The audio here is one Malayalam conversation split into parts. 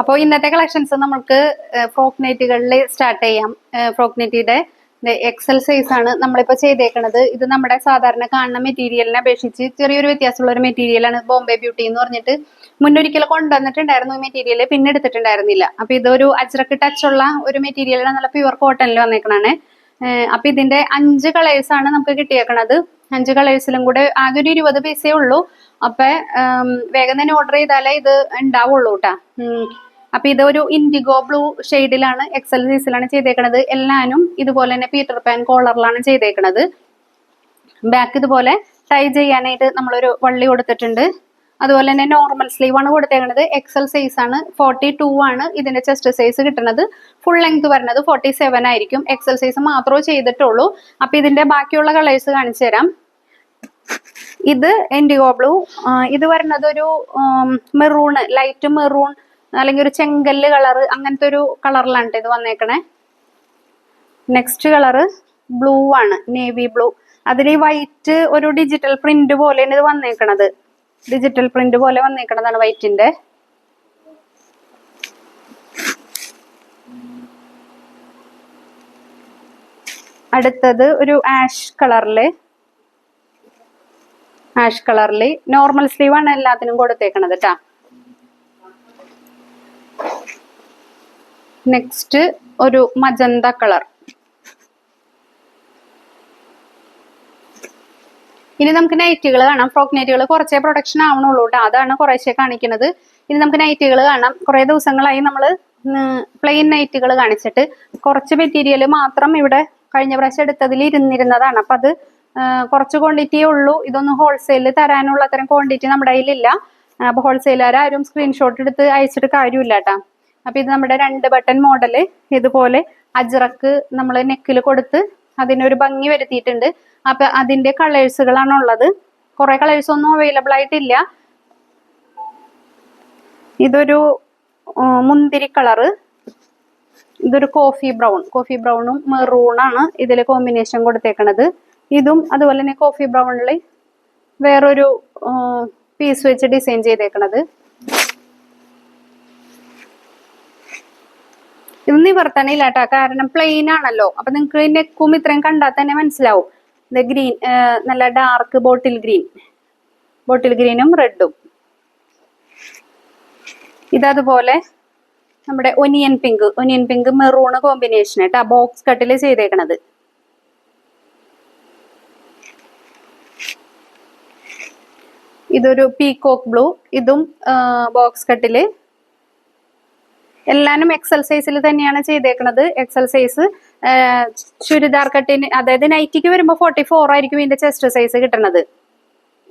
അപ്പോൾ ഇന്നത്തെ കളക്ഷൻസ് നമുക്ക് ഫ്രോക്ക് നെറ്റുകളിൽ സ്റ്റാർട്ട് ചെയ്യാം. ഫ്രോക്ക് നെറ്റിയുടെ എക്സൽ സൈസ് ആണ് നമ്മളിപ്പോൾ ചെയ്തേക്കണത്. ഇത് നമ്മുടെ സാധാരണ കാണുന്ന മെറ്റീരിയലിനെ അപേക്ഷിച്ച് ചെറിയൊരു വ്യത്യാസമുള്ള ഒരു മെറ്റീരിയലാണ് ബോംബെ ബ്യൂട്ടി എന്ന് പറഞ്ഞിട്ട് മുന്നൊരിക്കൽ കൊണ്ടുവന്നിട്ടുണ്ടായിരുന്നു ഈ മെറ്റീരിയൽ പിന്നെ എടുത്തിട്ടുണ്ടായിരുന്നില്ല. അപ്പോൾ ഇതൊരു അജ്രക്ക് ടച്ച് ഉള്ള ഒരു മെറ്റീരിയലാണ് നല്ല പ്യുവർ കോട്ടണിൽ വന്നേക്കണാണ്. അപ്പൊ ഇതിന്റെ അഞ്ച് കളേഴ്സ് ആണ് നമുക്ക് കിട്ടിയേക്കണത്. അഞ്ച് കളേഴ്സിലും കൂടെ ആകെ ഒരു ഇരുപത് പീസേ ഉള്ളൂ. അപ്പൊ വേഗം തന്നെ ഓർഡർ ചെയ്താലേ ഇത് ഉണ്ടാവുള്ളൂ കേട്ടാ അപ്പൊ ഇതൊരു ഇൻഡിഗോ ബ്ലൂ ഷെയ്ഡിലാണ് എക്സൽ സൈസിലാണ് ചെയ്തേക്കണത്. എല്ലാനും ഇതുപോലെ തന്നെ പീറ്റർ പാൻ കോളറിലാണ് ചെയ്തേക്കണത്. ബാക്ക് ഇതുപോലെ ടൈ ചെയ്യാനായിട്ട് നമ്മളൊരു വള്ളി കൊടുത്തിട്ടുണ്ട്. അതുപോലെ തന്നെ നോർമൽ സ്ലീവ് ആണ് കൊടുത്തേക്കുന്നത് എക്സൽ സൈസ് ആണ്. ഫോർട്ടി ടു ആണ് ഇതിന്റെ ചെസ്റ്റ് സൈസ് കിട്ടുന്നത് ഫുൾ ലെങ്ത് വരുന്നത് ഫോർട്ടി സെവൻ ആയിരിക്കും. എക്സൽ സൈസ് മാത്രമേ ചെയ്തിട്ടുള്ളൂ. അപ്പൊ ഇതിന്റെ ബാക്കിയുള്ള കളേഴ്സ് കാണിച്ചു തരാം. ഇത് ഇൻഡിഗോ ബ്ലൂ ഇത് വരുന്നത് ഒരു മെറൂൺ ലൈറ്റ് മെറൂൺ അല്ലെങ്കിൽ ഒരു ചെങ്കല്ല് കളർ അങ്ങനത്തെ ഒരു കളറിലാണ് ഇത് വന്നേക്കണേ. നെക്സ്റ്റ് കളറ് ബ്ലൂ ആണ് നേവി ബ്ലൂ. അതിൽ വൈറ്റ് ഒരു ഡിജിറ്റൽ പ്രിന്റ് പോലെയാണ് ഇത് വന്നേക്കണത്. ഡിജിറ്റൽ പ്രിന്റ് പോലെ വന്നേക്കണതാണ് വൈറ്റിന്റെ. അടുത്തത് ഒരു ആഷ് കളറിൽ. ആഷ് കളറിൽ നോർമൽ സ്ലീവ് ആണ് എല്ലാത്തിനും കൊടുത്തേക്കണത് കേട്ടാ നെക്സ്റ്റ് ഒരു മജന്ത കളർ. ഇനി നമുക്ക് നൈറ്റുകൾ കാണാം. ഫ്രോക്ക് നൈറ്റുകൾ കുറച്ചേ പ്രൊഡക്ഷൻ ആവണുള്ളൂ കേട്ടോ അതാണ് കുറേശ്ശെ കാണിക്കുന്നത്. ഇനി നമുക്ക് നൈറ്റുകൾ കാണാം. കുറേ ദിവസങ്ങളായി നമ്മൾ പ്ലെയിൻ നൈറ്റുകൾ കാണിച്ചിട്ട്. കുറച്ച് മെറ്റീരിയൽ മാത്രം ഇവിടെ കഴിഞ്ഞ പ്രാവശ്യം എടുത്തതിൽ ഇരുന്നിരുന്നതാണ്. അപ്പം അത് കുറച്ച് ക്വാണ്ടിറ്റിയേ ഉള്ളൂ. ഇതൊന്നും ഹോൾസെയിൽ തരാനുള്ള അത്തരം ക്വാണ്ടിറ്റി നമ്മുടെ കയ്യിലില്ല. അപ്പോൾ ഹോൾസെയിലുകാരും സ്ക്രീൻഷോട്ട് എടുത്ത് അയച്ചിട്ട് കാര്യമില്ല കേട്ടോ അപ്പം ഇത് നമ്മുടെ രണ്ട് ബട്ടൺ മോഡൽ. ഇതുപോലെ അജ്രക്ക് നമ്മൾ നെക്കിൽ കൊടുത്ത് അതിനൊരു ഭംഗി വരുത്തിയിട്ടുണ്ട്. അപ്പൊ അതിന്റെ കളേഴ്സുകളാണ് ഉള്ളത് കുറെ കളേഴ്സ് ഒന്നും അവൈലബിൾ ആയിട്ടില്ല. ഇതൊരു മുന്തിരി കളറ്. ഇതൊരു കോഫി ബ്രൗൺ കോഫി ബ്രൗണും മെറൂണാണ് ഇതിൽ കോമ്പിനേഷൻ കൊടുത്തേക്കണത്. ഇതും അതുപോലെ തന്നെ കോഫി ബ്രൗണിൽ വേറൊരു പീസ് വെച്ച് ഡിസൈൻ ചെയ്തേക്കണത്. ഇത് നിവർത്തണില്ല കേട്ടോ കാരണം പ്ലെയിൻ ആണല്ലോ. അപ്പൊ നിങ്ങൾക്ക് നെക്കും ഇത്രയും കണ്ടാൽ തന്നെ മനസ്സിലാവും. ഗ്രീൻ നല്ല ഡാർക്ക് ബോട്ടിൽ ഗ്രീൻ ബോട്ടിൽ ഗ്രീനും റെഡും ഇതതുപോലെ നമ്മുടെ onion pink onion pink maroon combination കേട്ടോ ബോക്സ് കട്ടിൽ ചെയ്തേക്കണത്. ഇതൊരു പീകോക്ക് ബ്ലൂ ഇതും ബോക്സ് കട്ടിൽ എല്ലാനും എക്സൽ സൈസിൽ തന്നെയാണ് ചെയ്തേക്കുന്നത് എക്സൽ സൈസ് ചുരിദാർ കട്ടിന് അതായത് നൈറ്റിക്ക് വരുമ്പോൾ ഫോർട്ടി ഫോർ ആയിരിക്കും ഇതിന്റെ ചെസ്റ്റ് സൈസ് കിട്ടുന്നത്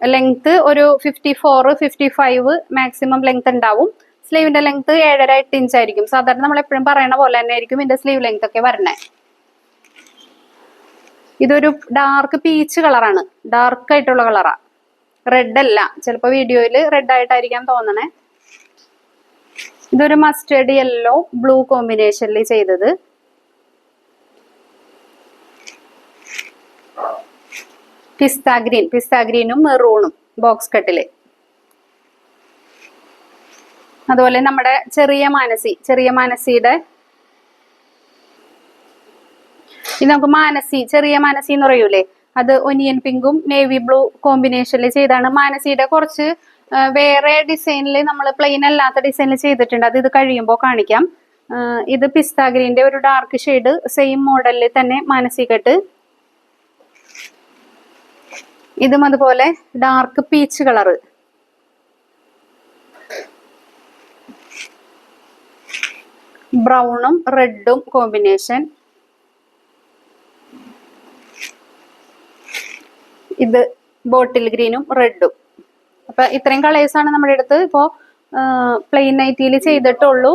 ലെങ്ത് ഒരു fifty four fifty five maximum length ഉണ്ടാവും സ്ലീവിന്റെ ലെങ്ത് ഏഴര എട്ട് ഇഞ്ച് ആയിരിക്കും. സാധാരണ നമ്മൾ എപ്പോഴും പറയണ പോലെ തന്നെ ആയിരിക്കും ഇതിന്റെ സ്ലീവ് ലെങ്ത് ഒക്കെ വരണേ. ഇതൊരു ഡാർക്ക് പീച്ച് കളറാണ് ഡാർക്ക് ആയിട്ടുള്ള കളറാണ് റെഡ് അല്ല. ചിലപ്പോൾ വീഡിയോയിൽ റെഡ് ആയിട്ടായിരിക്കാൻ തോന്നണേ. ഇതൊരു മസ്റ്റേഡ് യെല്ലോ ബ്ലൂ കോമ്പിനേഷനിൽ ചെയ്തത്. പിസ്ത ഗ്രീൻ പിസ്ത ഗ്രീനും മെറൂണും ബോക്സ് കട്ടിൽ അതുപോലെ നമ്മുടെ ചെറിയ മാനസി ചെറിയ മാനസിയുടെ ഇത് നമുക്ക് മാനസി ചെറിയ മാനസി എന്ന് പറയൂലേ? അത് ഒനിയൻ പിങ്കും നേവി ബ്ലൂ കോമ്പിനേഷനിൽ ചെയ്താണ്. മാനസിയുടെ കുറച്ച് വേറെ ഡിസൈനിൽ നമ്മൾ പ്ലെയിൻ അല്ലാത്ത ഡിസൈനിൽ ചെയ്തിട്ടുണ്ട്. അത് ഇത് കഴിയുമ്പോൾ കാണിക്കാം. ഇത് പിസ്ത ഗ്രീന്റെ ഒരു ഡാർക്ക് ഷെയ്ഡ് സെയിം മോഡലിൽ തന്നെ മാനസികട്ട്. ഇതും അതുപോലെ ഡാർക്ക് പീച്ച് കളറ് ബ്രൗണും റെഡും കോമ്പിനേഷൻ. ഇത് ബോട്ടിൽ ഗ്രീനും റെഡും. അപ്പൊ ഇത്രയും ആണ് നമ്മുടെ അടുത്ത്. ഇപ്പോ പ്ലെയിൻ നൈറ്റിയിൽ ചെയ്തിട്ടുള്ളൂ.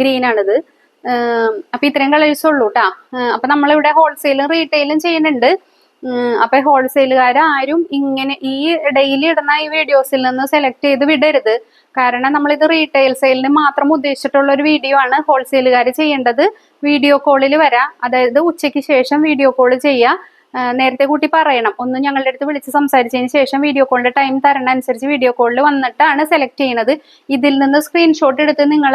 ഗ്രീൻ ആണിത് അപ്പൊ ഇത്രയും കളേഴ്സ് ഉള്ളൂ കേട്ടാ അപ്പൊ നമ്മളിവിടെ ഹോൾസെയിലും റീറ്റെയിലും ചെയ്യുന്നുണ്ട്. അപ്പൊ ഹോൾസെയിലുകാർ ആരും ഇങ്ങനെ ഈ ഡെയിലി ഇടുന്ന ഈ വീഡിയോസിൽ നിന്ന് സെലക്ട് ചെയ്ത് വിടരുത്. കാരണം നമ്മൾ ഇത് റീറ്റെയിൽ സെയിലിന് മാത്രം ഉദ്ദേശിച്ചിട്ടുള്ള ഒരു വീഡിയോ ആണ് ഹോൾസെയിലുകാർ ചെയ്യേണ്ടത്. വീഡിയോ കോളിൽ വരാം. അതായത് ഉച്ചയ്ക്ക് ശേഷം വീഡിയോ കോൾ ചെയ്യുക നേരത്തെ കൂട്ടി പറയണം. ഒന്ന് ഞങ്ങളുടെ അടുത്ത് വിളിച്ച് സംസാരിച്ചതിന് ശേഷം വീഡിയോ കോളിൽ ടൈം തരണ. അനുസരിച്ച് വീഡിയോ കോളിൽ വന്നിട്ടാണ് സെലക്ട് ചെയ്യുന്നത് ഇതിൽ നിന്ന് സ്ക്രീൻഷോട്ട് എടുത്ത് നിങ്ങൾ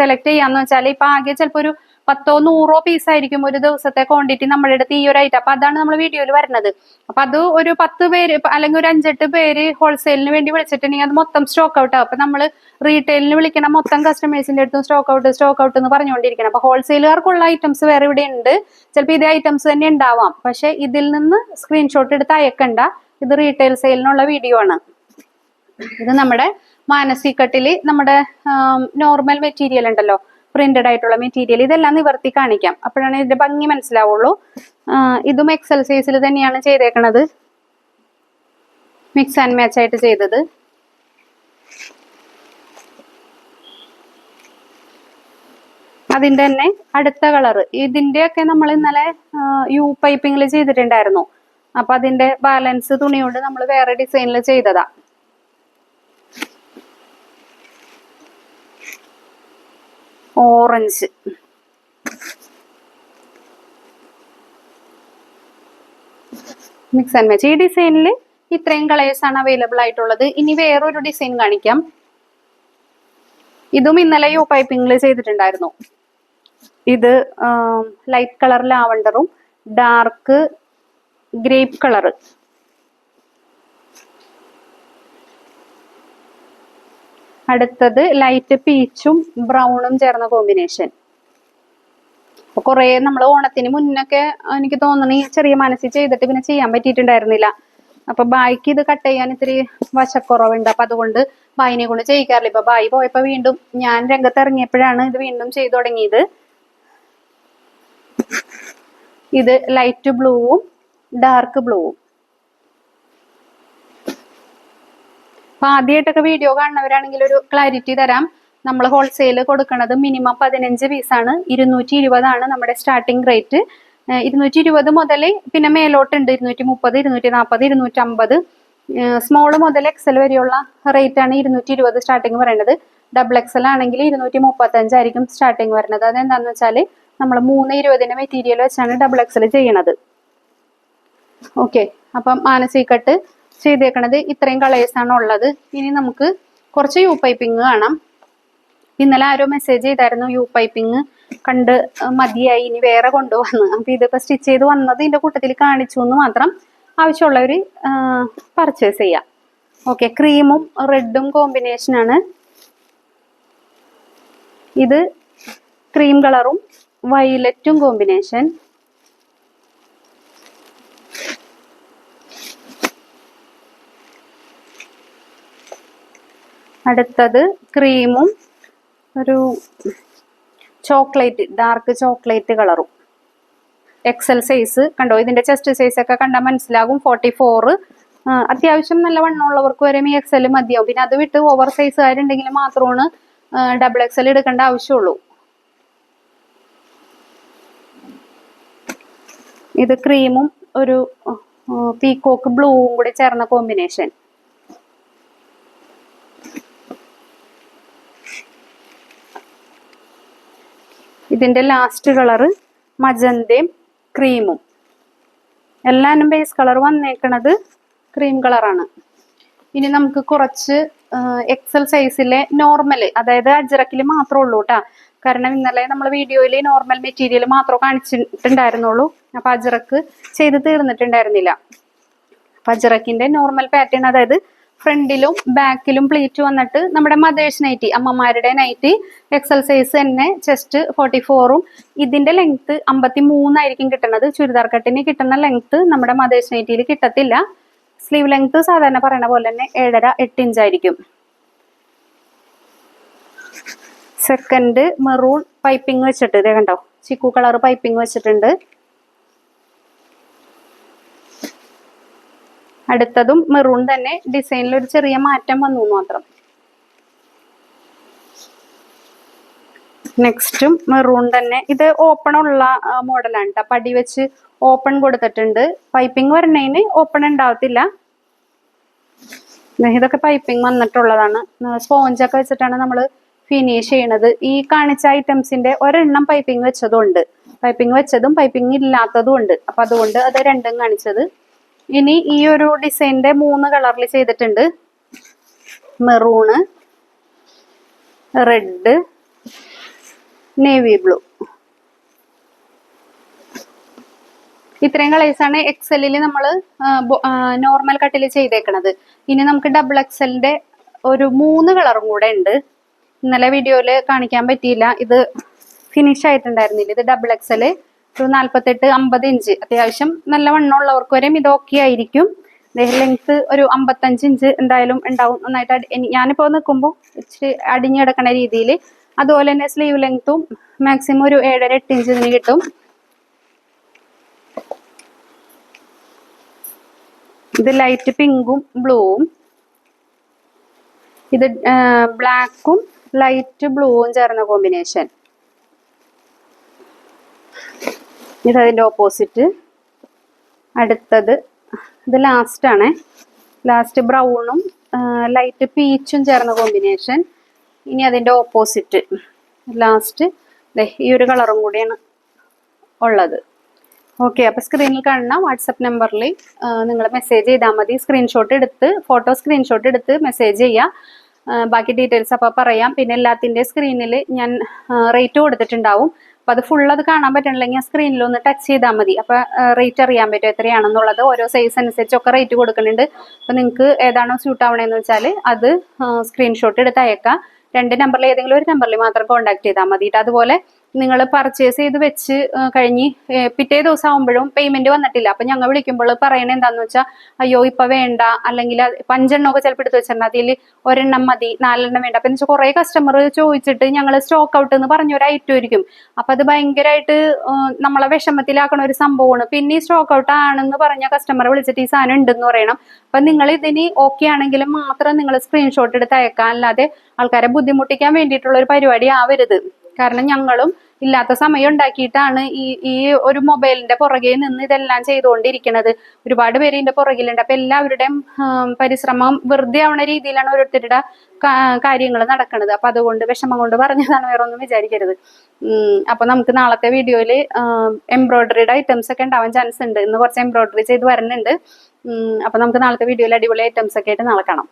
സെലക്ട് ചെയ്യാന്ന് വെച്ചാൽ ഇപ്പൊ ആകെ ചിലപ്പോൾ ഒരു പത്തോ നൂറോ പീസ് ആയിരിക്കും ഒരു ദിവസത്തെ ക്വാണ്ടിറ്റി നമ്മുടെ അടുത്ത് ഈ ഒരു ഐറ്റം അപ്പൊ അതാണ് നമ്മൾ വീഡിയോയിൽ വരുന്നത് അപ്പൊ അത് ഒരു പത്ത് പേര് അല്ലെങ്കിൽ ഒരു അഞ്ചെട്ട് പേര് ഹോൾസെയിലിന് വേണ്ടി വിളിച്ചിട്ടുണ്ടെങ്കിൽ അത് മൊത്തം സ്റ്റോക്ക് ഔട്ട് ആവും. അപ്പൊ നമ്മൾ റീറ്റെയിലിന് വിളിക്കണ മൊത്തം കസ്റ്റമേഴ്സിന്റെ അടുത്തും സ്റ്റോക്ക് ഔട്ട് സ്റ്റോക്ക് ഔട്ട് എന്ന് പറഞ്ഞുകൊണ്ടിരിക്കണം. അപ്പൊ ഹോൾസെയിലുകാർക്കുള്ള ഐറ്റംസ് വേറെ ഇവിടെ ഉണ്ട്. ചിലപ്പോൾ ഇതേ ഐറ്റംസ് തന്നെ ഉണ്ടാവാം. പക്ഷെ ഇതിൽ നിന്ന് സ്ക്രീൻഷോട്ട് എടുത്ത് അയക്കണ്ട. ഇത് റീറ്റെയിൽ സെയിലിനുള്ള വീഡിയോ ആണ്. ഇത് നമ്മുടെ മാനസികട്ടിൽ നമ്മുടെ നോർമൽ മെറ്റീരിയൽ ഉണ്ടല്ലോ. പ്രിന്റഡ് ആയിട്ടുള്ള മെറ്റീരിയൽ ഇതെല്ലാം നിവർത്തി കാണിക്കാം. അപ്പോഴാണ് ഇതിന്റെ ഭംഗി മനസ്സിലാവുള്ളൂ. ഇതും എക്സൽ സൈസിൽ തന്നെയാണ് ചെയ്തേക്കണത്. മിക്സ് ആൻഡ് മാച്ച് ആയിട്ട് ചെയ്തത്. അതിന്റെ തന്നെ അടുത്ത കളർ ഇതിന്റെയൊക്കെ നമ്മൾ ഇന്നലെ യു പൈപ്പിങ്ങിൽ ചെയ്തിട്ടുണ്ടായിരുന്നു. അപ്പൊ അതിന്റെ ബാലൻസ് തുണിയോട് നമ്മൾ വേറെ ഡിസൈനിൽ ചെയ്തതാ. ഓറഞ്ച്. മിക്സ് ആൻഡ് മാച്ച് ഈ ഡിസൈനിൽ ഇത്രയും കളേഴ്സ് ആണ് അവൈലബിൾ ആയിട്ടുള്ളത്. ഇനി വേറൊരു ഡിസൈൻ കാണിക്കാം. ഇതും ഇന്നലെ യു പൈപ്പിംഗിൽ ചെയ്തിട്ടുണ്ടായിരുന്നു. ഇത് ലൈറ്റ് കളർ ലാവണ്ടറും ഡാർക്ക് ഗ്രേപ്പ് കളറ് അടുത്തത് ലൈറ്റ് പീച്ചും ബ്രൗണും ചേർന്ന കോമ്പിനേഷൻ കുറെ നമ്മൾ ഓണത്തിന് മുന്നൊക്കെ എനിക്ക് തോന്നണ ഈ ചെറിയ മനസ്സിൽ ചെയ്തിട്ട് പിന്നെ ചെയ്യാൻ പറ്റിയിട്ടുണ്ടായിരുന്നില്ല. അപ്പൊ ബായിക്ക് ഇത് കട്ട് ചെയ്യാൻ ഇത്തിരി വശക്കുറവുണ്ട്. അപ്പൊ അതുകൊണ്ട് ബായിനെ കൊണ്ട് ചെയ്യിക്കാറില്ല. ഇപ്പൊ ബായി പോയപ്പോ വീണ്ടും ഞാൻ രംഗത്ത് ഇറങ്ങിയപ്പോഴാണ് ഇത് വീണ്ടും ചെയ്തു തുടങ്ങിയത്. ഇത് ലൈറ്റ് ബ്ലൂവും ഡാർക്ക് ബ്ലൂവും അപ്പൊ ആദ്യമായിട്ടൊക്കെ വീഡിയോ കാണുന്നവരാണെങ്കിൽ ഒരു ക്ലാരിറ്റി തരാം. നമ്മൾ ഹോൾസെയിൽ കൊടുക്കുന്നത് മിനിമം പതിനഞ്ച് പീസാണ് ഇരുന്നൂറ്റി ഇരുപതാണ് നമ്മുടെ സ്റ്റാർട്ടിംഗ് റേറ്റ് ഇരുന്നൂറ്റി ഇരുപത് മുതൽ പിന്നെ മേലോട്ടുണ്ട്. ഇരുന്നൂറ്റി മുപ്പത് ഇരുന്നൂറ്റി നാൽപ്പത് ഇരുന്നൂറ്റി അമ്പത് സ്മോൾ മുതൽ എക്സൽ വരെയുള്ള റേറ്റ് ആണ് ഇരുന്നൂറ്റി ഇരുപത് സ്റ്റാർട്ടിങ് പറയുന്നത് ഡബിൾ എക്സൽ ആണെങ്കിൽ ഇരുന്നൂറ്റി മുപ്പത്തഞ്ചായിരിക്കും സ്റ്റാർട്ടിങ് വരുന്നത് അതെന്താന്ന് വെച്ചാൽ നമ്മൾ മൂന്ന് ഇരുപതിന്റെ മെറ്റീരിയൽ വെച്ചാണ് ഡബിൾ എക്സൽ ചെയ്യണത്. ഓക്കെ അപ്പം മാനസികട്ട് ചെയ്തേക്കണത് ഇത്രയും ആണ് ഉള്ളത്. ഇനി നമുക്ക് കുറച്ച് യു പൈപ്പിംഗ് കാണാം. ഇന്നലെ ആരോ മെസ്സേജ് ചെയ്തായിരുന്നു യു പൈപ്പിംഗ് കണ്ട് മതിയായി ഇനി വേറെ കൊണ്ടുവന്ന് അപ്പൊ ഇതിപ്പോ സ്റ്റിച്ച് ചെയ്ത് വന്നത് ഇതിന്റെ കൂട്ടത്തിൽ കാണിച്ചു എന്ന് മാത്രം ആവശ്യമുള്ളവർ പർച്ചേസ് ചെയ്യാം. ഓക്കെ ക്രീമും റെഡും കോമ്പിനേഷൻ ആണ്. ഇത് ക്രീം കളറും വയലറ്റും കോമ്പിനേഷൻ അടുത്തത് ക്രീമും ഒരു ചോക്ലേറ്റ് ഡാർക്ക് ചോക്ലേറ്റ് കളറും എക്സൽ സൈസ് കണ്ടോ? ഇതിന്റെ ചെസ്റ്റ് സൈസ് ഒക്കെ കണ്ടാൽ മനസ്സിലാകും. ഫോർട്ടി ഫോർ അത്യാവശ്യം നല്ല വണ്ണമുള്ളവർക്ക് വരെ ഈ എക്സൽ മതിയാവും. പിന്നെ അത് വിട്ട് ഓവർ സൈസുകാരുണ്ടെങ്കിൽ മാത്രമാണ് ഡബിൾ എക്സൽ എടുക്കേണ്ട ആവശ്യമുള്ളൂ. ഇത് ക്രീമും ഒരു പീക്കോക്ക് ബ്ലൂവും കൂടി ചേർന്ന കോമ്പിനേഷൻ ഇതിന്റെ ലാസ്റ്റ് കളറ് മജന്തയും ക്രീമും എല്ലാനും ബേസ് കളർ വന്നേക്കണത് ക്രീം കളറാണ് ഇനി നമുക്ക് കുറച്ച് എക്സൽ സൈസിലെ നോർമൽ അതായത് അജറക്കിൽ മാത്രമേ ഉള്ളൂ കേട്ടാ കാരണം ഇന്നലെ നമ്മൾ വീഡിയോയിൽ നോർമൽ മെറ്റീരിയൽ മാത്രമേ കാണിച്ചിട്ടുണ്ടായിരുന്നുള്ളൂ. അപ്പൊ അജറക്ക് ചെയ്ത് തീർന്നിട്ടുണ്ടായിരുന്നില്ല. അപ്പൊ അജറക്കിന്റെ നോർമൽ പാറ്റേൺ അതായത് ഫ്രണ്ടിലും ബാക്കിലും പ്ലീറ്റ് വന്നിട്ട് നമ്മുടെ മദേഴ്സ് നൈറ്റി അമ്മമാരുടെ നൈറ്റി എക്സൽ സൈസ് തന്നെ ചെസ്റ്റ് ഫോർട്ടി ഫോറും ഇതിന്റെ ലെങ്ത് അമ്പത്തി മൂന്നായിരിക്കും കിട്ടുന്നത് ചുരിദാർ കട്ടിന് കിട്ടുന്ന ലെങ്ത് നമ്മുടെ മദേഴ്സ് നൈറ്റിയിൽ കിട്ടത്തില്ല. സ്ലീവ് ലെങ്ത് സാധാരണ പറയുന്ന പോലെ തന്നെ ഏഴര എട്ട് ഇഞ്ചായിരിക്കും സെക്കൻഡ് മെറൂൺ പൈപ്പിംഗ് വെച്ചിട്ട് ഇതേ കണ്ടോ? ചിക്കു കളർ പൈപ്പിംഗ് വെച്ചിട്ടുണ്ട്. അടുത്തതും മെറൂൺ തന്നെ ഡിസൈനിൽ ഒരു ചെറിയ മാറ്റം വന്നു മാത്രം. നെക്സ്റ്റും മെറൂൺ തന്നെ. ഇത് ഓപ്പൺ ഉള്ള മോഡലാണ് കേട്ടോ പടി വെച്ച് ഓപ്പൺ കൊടുത്തിട്ടുണ്ട്. പൈപ്പിംഗ് വരണതിന് ഓപ്പൺ ഉണ്ടാവത്തില്ല. ഇതൊക്കെ പൈപ്പിംഗ് വന്നിട്ടുള്ളതാണ്. സ്പോഞ്ചൊക്കെ വെച്ചിട്ടാണ് നമ്മൾ ഫിനിഷ് ചെയ്യണത്. ഈ കാണിച്ച ഐറ്റംസിന്റെ ഒരെണ്ണം പൈപ്പിംഗ് വെച്ചതും ഉണ്ട്. പൈപ്പിംഗ് വെച്ചതും പൈപ്പിംഗ് ഇല്ലാത്തതും ഉണ്ട്. അപ്പൊ അതുകൊണ്ട് അത് രണ്ടും കാണിച്ചത്. ഇനി ഈ ഒരു ഡിസൈനിന്റെ മൂന്ന് കളറിൽ ചെയ്തിട്ടുണ്ട്. Maroon red navy blue. ഇത്രയും കളേഴ്സാണ് എക്സലിൽ നമ്മൾ നോർമൽ കട്ടിൽ ചെയ്തേക്കണത്. ഇനി നമുക്ക് ഡബിൾ എക്സലിന്റെ ഒരു മൂന്ന് കളറും കൂടെ ഉണ്ട്. ഇന്നലെ വീഡിയോയിൽ കാണിക്കാൻ പറ്റിയില്ല. ഇത് ഫിനിഷ് ആയിട്ടുണ്ടായിരുന്നില്ല. ഇത് ഡബിൾ എക്സൽ ഒരു നാല്പത്തെട്ട് അമ്പത് ഇഞ്ച്. അത്യാവശ്യം നല്ല വണ്ണമുള്ളവർക്ക് വരെയും ഇത് ഓക്കെ ആയിരിക്കും. ലെങ്ത് ഒരു അമ്പത്തഞ്ച് ഇഞ്ച് എന്തായാലും ഉണ്ടാവും നന്നായിട്ട് ഞാനിപ്പോൾ നിൽക്കുമ്പോൾ ഇച്ചിരി അടിഞ്ഞു കിടക്കണ രീതിയിൽ അതുപോലെ തന്നെ സ്ലീവ് ലെങ്ത്തും മാക്സിമം ഒരു ഏഴര എട്ട് ഇഞ്ച് ഇതിന് കിട്ടും. ഇത് ലൈറ്റ് പിങ്കും ബ്ലൂവും ഇത് ബ്ലാക്കും ലൈറ്റ് ബ്ലൂവും ചേർന്ന കോമ്പിനേഷൻ ഇതതിന്റെ ഓപ്പോസിറ്റ് അടുത്തത് ഇത് ലാസ്റ്റാണ് ലാസ്റ്റ് ബ്രൗണും ലൈറ്റ് പീച്ചും ചേർന്ന കോമ്പിനേഷൻ ഇനി അതിന്റെ ഓപ്പോസിറ്റ് ലാസ്റ്റ് ഈ ഒരു കളറും കൂടിയാണ് ഉള്ളത്. ഓക്കെ അപ്പോൾ സ്ക്രീനിൽ കാണുന്ന വാട്സപ്പ് നമ്പറിൽ നിങ്ങൾ മെസ്സേജ് ചെയ്താൽ മതി. സ്ക്രീൻഷോട്ട് എടുത്ത് ഫോട്ടോ സ്ക്രീൻഷോട്ട് എടുത്ത് മെസ്സേജ് ചെയ്യുക ബാക്കി ഡീറ്റെയിൽസ് അപ്പോൾ പറയാം. പിന്നെ എല്ലാത്തിന്റെ സ്ക്രീനിൽ ഞാൻ റേറ്റ് കൊടുത്തിട്ടുണ്ടാവും. അപ്പോൾ അത് ഫുൾ അത് കാണാൻ പറ്റണില്ലെങ്കിൽ സ്ക്രീനിൽ ഒന്ന് ടച്ച് ചെയ്താൽ മതി. അപ്പോൾ റേറ്റ് അറിയാൻ പറ്റും എത്രയാണെന്നുള്ളത്. ഓരോ സൈസ് അനുസരിച്ചൊക്കെ റേറ്റ് കൊടുക്കുന്നുണ്ട് അപ്പോൾ നിങ്ങൾക്ക് ഏതാണോ സ്യൂട്ട് ആവണേന്ന് വെച്ചാൽ അത് സ്ക്രീൻഷോട്ട് എടുത്ത് അയക്കാം. രണ്ട് നമ്പറിൽ ഏതെങ്കിലും ഒരു നമ്പറിൽ മാത്രം കോൺടാക്ട് ചെയ്താൽ മതി. അതുപോലെ നിങ്ങൾ പർച്ചേസ് ചെയ്ത് വെച്ച് കഴിഞ്ഞ് പിറ്റേ ദിവസം ആകുമ്പോഴും പേയ്മെന്റ് വന്നിട്ടില്ല. അപ്പൊ ഞങ്ങൾ വിളിക്കുമ്പോൾ പറയണത് എന്താന്ന് വെച്ചാൽ അയ്യോ ഇപ്പൊ വേണ്ട. അല്ലെങ്കിൽ അഞ്ചെണ്ണമൊക്കെ ചിലപ്പോൾ എടുത്ത് വെച്ചിട്ടുണ്ട് അതിൽ ഒരെണ്ണം മതി നാലെണ്ണം വേണ്ട. അപ്പൊ കുറെ കസ്റ്റമർ ചോദിച്ചിട്ട് ഞങ്ങൾ സ്റ്റോക്ക് ഔട്ട് എന്ന് പറഞ്ഞ ഒരു ഐറ്റം ആയിരിക്കും. അപ്പൊ അത് ഭയങ്കരമായിട്ട് നമ്മളെ വിഷമത്തിലാക്കണ ഒരു സംഭവമാണ്. പിന്നെ ഈ സ്റ്റോക്ക് ഔട്ട് ആണെന്ന് പറഞ്ഞ കസ്റ്റമർ വിളിച്ചിട്ട് ഈ സാധനം ഉണ്ടെന്ന് പറയണം. അപ്പൊ നിങ്ങൾ ഇതിന് ഓക്കെ ആണെങ്കിൽ മാത്രം നിങ്ങൾ സ്ക്രീൻഷോട്ട് എടുത്ത് അയക്കാം. അല്ലാതെ ആൾക്കാരെ ബുദ്ധിമുട്ടിക്കാൻ വേണ്ടിയിട്ടുള്ള ഒരു പരിപാടി ആവരുത്. കാരണം ഞങ്ങളും ഇല്ലാത്ത സമയം ഉണ്ടാക്കിയിട്ടാണ് ഈ ഈ ഒരു മൊബൈലിന്റെ പുറകെ നിന്ന് ഇതെല്ലാം ചെയ്തുകൊണ്ടിരിക്കുന്നത് ഒരുപാട് പേര് ഇതിന്റെ പുറകിലുണ്ട്. അപ്പൊ എല്ലാവരുടെയും പരിശ്രമം വെറുതെ ആവണ രീതിയിലാണ് ഓരോരുത്തരുടെ കാര്യങ്ങൾ നടക്കുന്നത് അപ്പൊ അതുകൊണ്ട് വിഷമം കൊണ്ട് പറഞ്ഞതാണ് വേറെ ഒന്നും വിചാരിക്കരുത് അപ്പൊ നമുക്ക് നാളത്തെ വീഡിയോയിൽ എംബ്രോയിഡറിയുടെ ഐറ്റംസ് ഒക്കെ ഉണ്ടാവാൻ ചാൻസ് ഉണ്ട്. ഇന്ന് കുറച്ച് എംബ്രോയിഡറി ചെയ്ത് വരുന്നുണ്ട് അപ്പൊ നമുക്ക് നാളത്തെ വീഡിയോയിൽ അടിപൊളി ഐറ്റംസ് ഒക്കെ ആയിട്ട് നാളെ കാണാം.